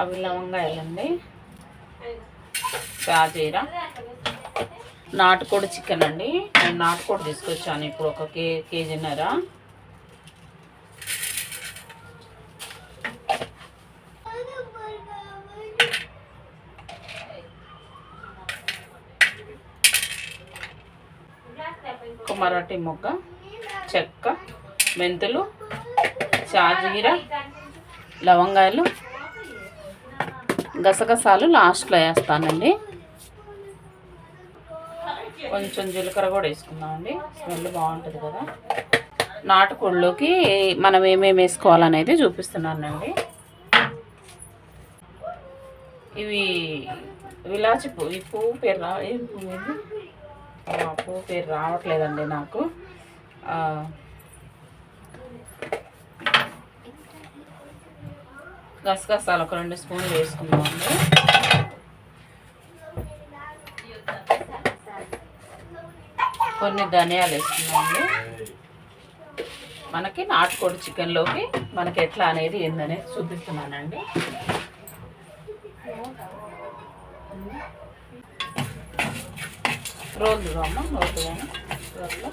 అవి లవంగాయలండి. షాజీరా నాటుకోడి చికెన్ అండి. నేను నాటుకోడి తీసుకొచ్చాను ఇప్పుడు ఒక కే కేజీన్నర. ఒక మరాఠీ మొగ్గ చెక్క మెంతులు షాజీరా లవంగాయలు గసగసాలు లాస్ట్లో వేస్తానండి. కొంచెం జీలకర్ర కూడా వేసుకుందామండి. స్మెల్ బాగుంటుంది కదా. నాటుకోళ్ళలోకి మనం ఏమేమి వేసుకోవాలనేది చూపిస్తున్నానండి. ఇవి విలాచి పువ్వు ఈ పువ్వు పేరు రా ఏం పువ్వు పువ్వు పేరు రావట్లేదండి నాకు. గసగసాలు ఒక రెండు స్పూన్లు వేసుకుందామండి కొన్ని ధనియాలు వేసుకున్నామండి మనకి నాటుకోడి చికెన్లోకి మనకి ఎట్లా అనేది ఏందనేది చూపిస్తున్నానండి. రోజు అమ్మ రోజు రోల్లో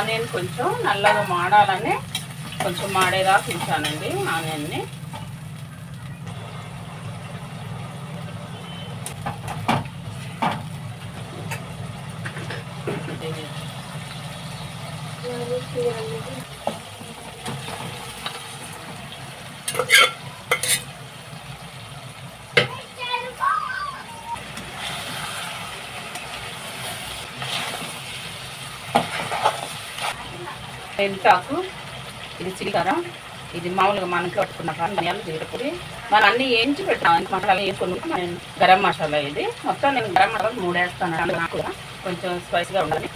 ఆనియన్ కొంచెం నల్లగా మాడాలని కొంచెం మాడేదాకా ఉంచానండి ఆనియన్ని. మెంతాకు ఇది చిలికర. ఇది మామూలుగా మనకి పట్టుకున్న ధనియాలు జీరపొడి మనం అన్ని వేయించి పెట్టాను మసాలా వేసుకొని నేను గరం మసాలా ఇది. మొత్తం నేను గరం మసాలా మూడు వేస్తాను నాకు కూడా కొంచెం స్పైసీగా ఉండాలి.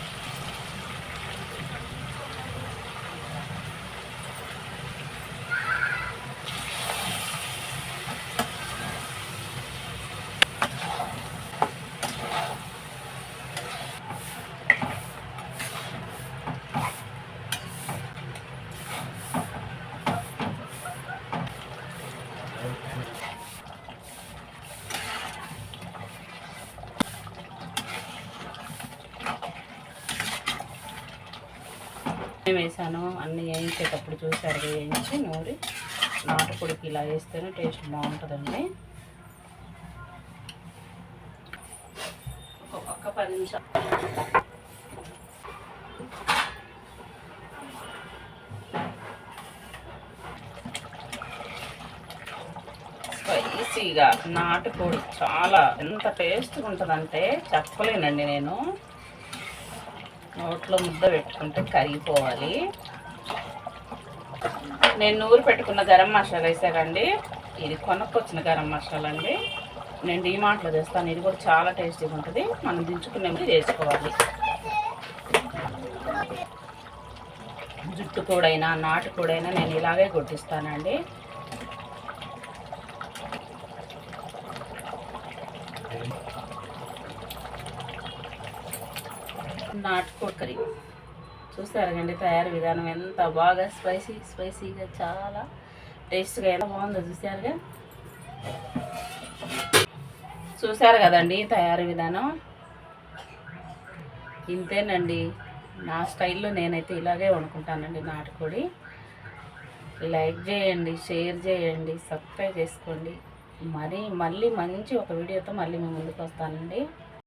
వేసాను అన్నీ వేయించేటప్పుడు చూసారు వేయించి నూరి నాటుపొడికి ఇలా వేస్తేనే టేస్ట్ బాగుంటుందండి. ఒక పది నిమిషాలు. స్పైసీగా నాటుకోడి చాలా ఎంత టేస్ట్గా ఉంటుందంటే చెప్పలేనండి నేను. నోట్లో ముద్ద పెట్టుకుంటే కరిగిపోవాలి. నేను నూరు పెట్టుకున్న గరం మసాలా వేసానండి. ఇది కొనుక్కొచ్చిన గరం మసాలా అండి. నేను డీమార్ట్లో చేస్తాను ఇది కూడా చాలా టేస్టీగా ఉంటుంది. మనం దించుకునే ముందు చేసుకోవాలి జుట్టు కూడైనా నాటు కూడైనా నేను ఇలాగే కొట్టిస్తానండి. నాటుకోడి కర్రీ కండి తయారు విధానం ఎంత బాగా స్పైసీ స్పైసీగా చాలా టేస్ట్గా ఎంత బాగుందో చూసారుగా? చూసారు కదండి తయారు విధానం? ఇంతేనండి. నా స్టైల్లో నేనైతే ఇలాగే వండుకుంటానండి నాటుకోడి. లైక్ చేయండి షేర్ చేయండి సబ్స్క్రైబ్ చేసుకోండి. మరి మళ్ళీ మంచి ఒక వీడియోతో మళ్ళీ మేము ముందుకు వస్తానండి